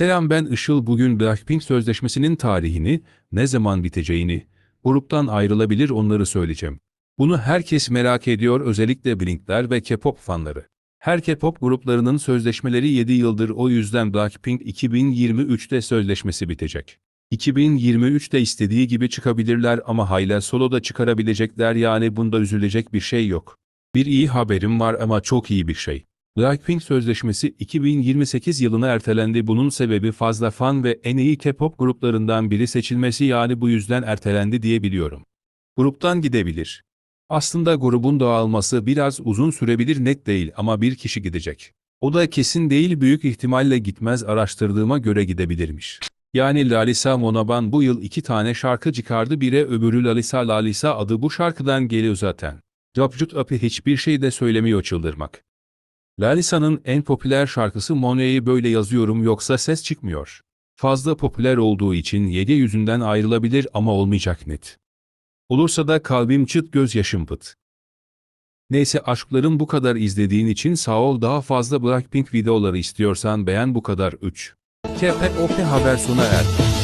Selam ben Işıl bugün Blackpink sözleşmesinin tarihini, ne zaman biteceğini, gruptan ayrılabilir onları söyleyeceğim. Bunu herkes merak ediyor özellikle Blinkler ve K-pop fanları. Her K-pop gruplarının sözleşmeleri 7 yıldır o yüzden Blackpink 2023'te sözleşmesi bitecek. 2023'te istediği gibi çıkabilirler ama hala solo da çıkarabilecekler yani bunda üzülecek bir şey yok. Bir iyi haberim var ama çok iyi bir şey. Blackpink sözleşmesi 2028 yılına ertelendi. Bunun sebebi fazla fan ve en iyi K-pop gruplarından biri seçilmesi yani bu yüzden ertelendi diye biliyorum. Gruptan gidebilir. Aslında grubun dağılması biraz uzun sürebilir net değil ama bir kişi gidecek. O da kesin değil büyük ihtimalle gitmez araştırdığıma göre gidebilirmiş. Yani Lalisa Monaban bu yıl iki tane şarkı çıkardı bire öbürü Lalisa Lalisa adı bu şarkıdan geliyor zaten. Jobjut Api hiçbir şey de söylemiyor çıldırmak. Lalisa'nın en popüler şarkısı Monet'i böyle yazıyorum yoksa ses çıkmıyor. Fazla popüler olduğu için yedi yüzünden ayrılabilir ama olmayacak net. Olursa da kalbim çıt gözyaşım pıt. Neyse aşklarım bu kadar izlediğin için sağ ol daha fazla Blackpink videoları istiyorsan beğen bu kadar 3. KPOP haber sona erdi.